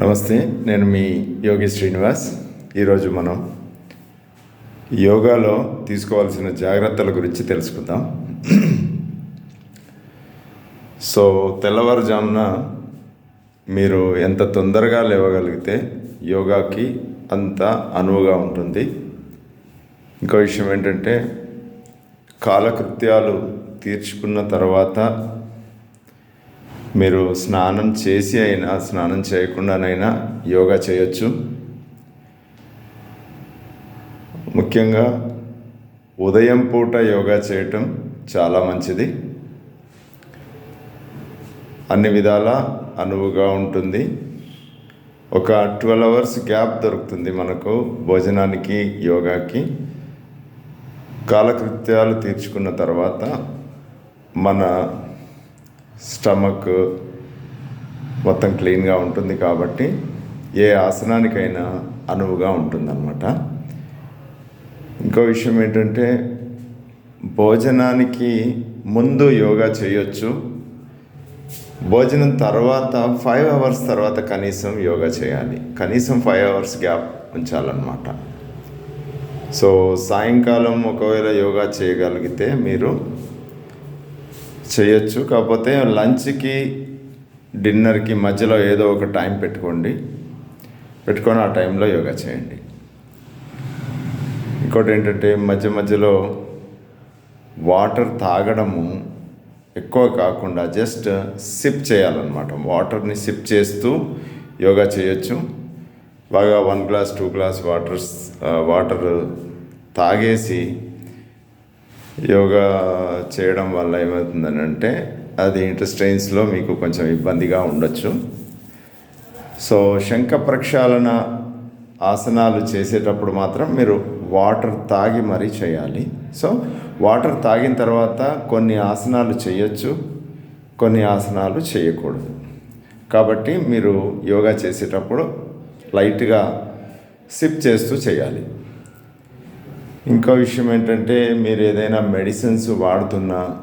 నమస్తే నేను మీ యోగి శ్రీనివాస్. ఈరోజు మనం యోగాలో తీసుకోవాల్సిన జాగ్రత్తల గురించి తెలుసుకుందాం. సో తెల్లవారుజామున మీరు ఎంత తొందరగా లేవగలిగితే యోగాకి అంత అనువుగా ఉంటుంది. ఇంకో విషయం ఏంటంటే కాలకృత్యాలు తీర్చుకున్న తర్వాత మీరు స్నానం చేసి అయినా స్నానం చేయకుండానైనా యోగా చేయొచ్చు. ముఖ్యంగా ఉదయం పూట యోగా చేయటం చాలా మంచిది. అన్ని విధాల అనువుగా ఉంటుంది. ఒక ట్వెల్వ్ అవర్స్ గ్యాప్ దొరుకుతుంది మనకు భోజనానికి యోగాకి. కాలకృత్యాలు తీర్చుకున్న తర్వాత మన స్టమక్ మొత్తం క్లీన్గా ఉంటుంది కాబట్టి ఏ ఆసనానికైనా అనువుగా ఉంటుందన్నమాట. ఇంకో విషయం ఏంటంటే భోజనానికి ముందు యోగా చేయొచ్చు. భోజనం తర్వాత ఫైవ్ అవర్స్ తర్వాత కనీసం యోగా చేయాలి. కనీసం ఫైవ్ అవర్స్ గ్యాప్ ఉంచాలన్నమాట. సో సాయంకాలం ఒకవేళ యోగా చేయగలిగితే మీరు చేయొచ్చు. కాకపోతే లంచ్కి డిన్నర్కి మధ్యలో ఏదో ఒక టైం పెట్టుకోండి. పెట్టుకొని ఆ టైంలో యోగా చేయండి. ఇంకోటి ఏంటంటే మధ్య మధ్యలో వాటర్ తాగడము ఎక్కువ కాకుండా జస్ట్ సిప్ చేయాలన్నమాట. వాటర్ని సిప్ చేస్తూ యోగా చేయొచ్చు. బాగా one glass two glass water water తాగేసి యోగా చేయడం వల్ల ఏమవుతుందని అంటే అది ఇంటర్స్ట్రెయిన్స్లో మీకు కొంచెం ఇబ్బందిగా ఉండొచ్చు. సో శంఖ ప్రక్షాళన ఆసనాలు చేసేటప్పుడు మాత్రం మీరు వాటర్ తాగి మరీ చేయాలి. సో వాటర్ తాగిన తర్వాత కొన్ని ఆసనాలు చేయొచ్చు కొన్ని ఆసనాలు చేయకూడదు. కాబట్టి మీరు యోగా చేసేటప్పుడు లైట్గా సిప్ చేస్తూ చేయాలి. ఇంకో విషయం ఏంటంటే మీరు ఏదైనా మెడిసిన్స్ వాడుతున్నా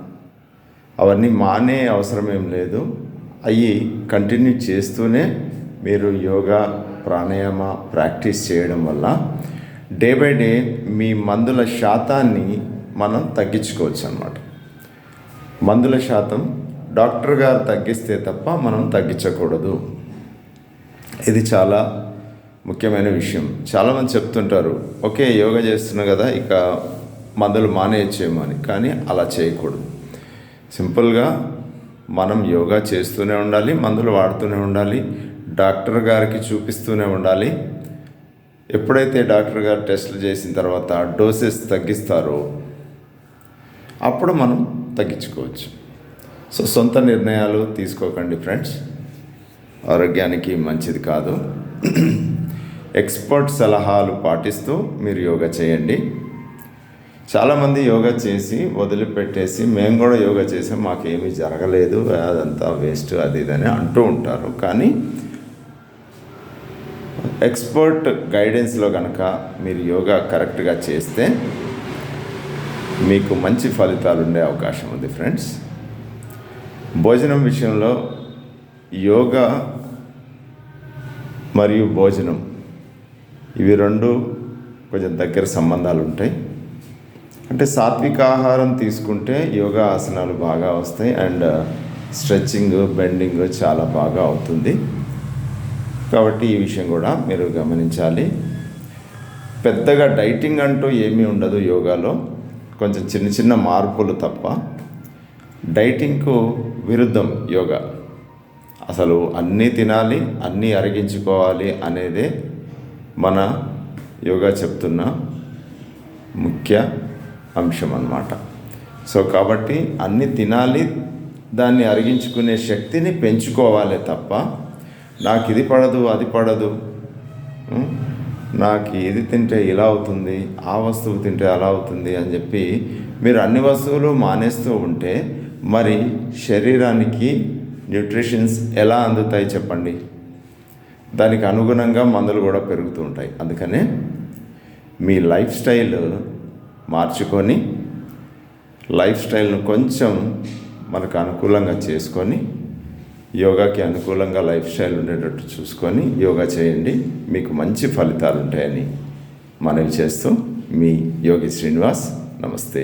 అవన్నీ మానే అవసరం ఏం లేదు. అవి కంటిన్యూ చేస్తూనే మీరు యోగా ప్రాణాయామ ప్రాక్టీస్ చేయడం వల్ల డే బై డే మీ మందుల శాతాన్ని మనం తగ్గించుకోవచ్చు అన్నమాట. మందుల శాతం డాక్టర్ గారు తగ్గిస్తే తప్ప మనం తగ్గించకూడదు. ఇది చాలా ముఖ్యమైన విషయం. చాలామంది చెప్తుంటారు ఓకే యోగా చేస్తున్నా కదా ఇక మందులు మానేయచ్చేమో అని. కానీ అలా చేయకూడదు. సింపుల్గా మనం యోగా చేస్తూనే ఉండాలి మందులు వాడుతూనే ఉండాలి డాక్టర్ గారికి చూపిస్తూనే ఉండాలి. ఎప్పుడైతే డాక్టర్ గారు టెస్టులు చేసిన తర్వాత డోసెస్ తగ్గిస్తారో అప్పుడు మనం తగ్గించుకోవచ్చు. సో సొంత నిర్ణయాలు తీసుకోకండి ఫ్రెండ్స్. ఆరోగ్యానికి మంచిది కాదు. ఎక్స్పర్ట్ సలహాలు పాటిస్తూ మీరు యోగా చేయండి. చాలామంది యోగా చేసి వదిలిపెట్టేసి మేము కూడా యోగా చేసాం మాకేమీ జరగలేదు అదంతా వేస్ట్ అది ఇదని అంటూ ఉంటారు. కానీ ఎక్స్పర్ట్ గైడెన్స్లో కనుక మీరు యోగా కరెక్ట్గా చేస్తే మీకు మంచి ఫలితాలు ఉండే అవకాశం ఉంది ఫ్రెండ్స్. భోజనం విషయంలో యోగా మరియు భోజనం ఇవి రెండు కొంచెం దగ్గర సంబంధాలు ఉంటాయి. అంటే సాత్విక ఆహారం తీసుకుంటే యోగా ఆసనాలు బాగా వస్తాయి. అండ్ uh, స్ట్రెచ్చింగ్ బెండింగ్ చాలా బాగా అవుతుంది. కాబట్టి ఈ విషయం కూడా మీరు గమనించాలి. పెద్దగా డైటింగ్ అంటూ ఏమీ ఉండదు యోగాలో. కొంచెం చిన్న చిన్న మార్పులు తప్ప. డైటింగ్కు విరుద్ధం యోగా. అసలు అన్నీ తినాలి అన్నీ అరిగించుకోవాలి అనేదే మన యోగా చెప్తున్న ముఖ్య అంశం అన్నమాట సో కాబట్టి అన్నీ తినాలి దాన్ని అరిగించుకునే శక్తిని పెంచుకోవాలి తప్ప నాకు ఇది పడదు అది పడదు నాకు ఇది తింటే ఇలా అవుతుంది ఆ వస్తువు తింటే అలా అవుతుంది అని చెప్పి మీరు అన్ని వస్తువులు మానేస్తూ ఉంటే మరి శరీరానికి న్యూట్రిషన్స్ ఎలా అందుతాయి చెప్పండి? దానికి అనుగుణంగా మందులు కూడా పెరుగుతూ ఉంటాయి. అందుకనే మీ లైఫ్ స్టైల్ మార్చుకొని లైఫ్ స్టైల్ను కొంచెం మనకు అనుకూలంగా చేసుకొని యోగాకి అనుకూలంగా లైఫ్ స్టైల్ ఉండేటట్టు చూసుకొని యోగా చేయండి. మీకు మంచి ఫలితాలు ఉంటాయని మనవి చేస్తూ మీ యోగి శ్రీనివాస్ నమస్తే.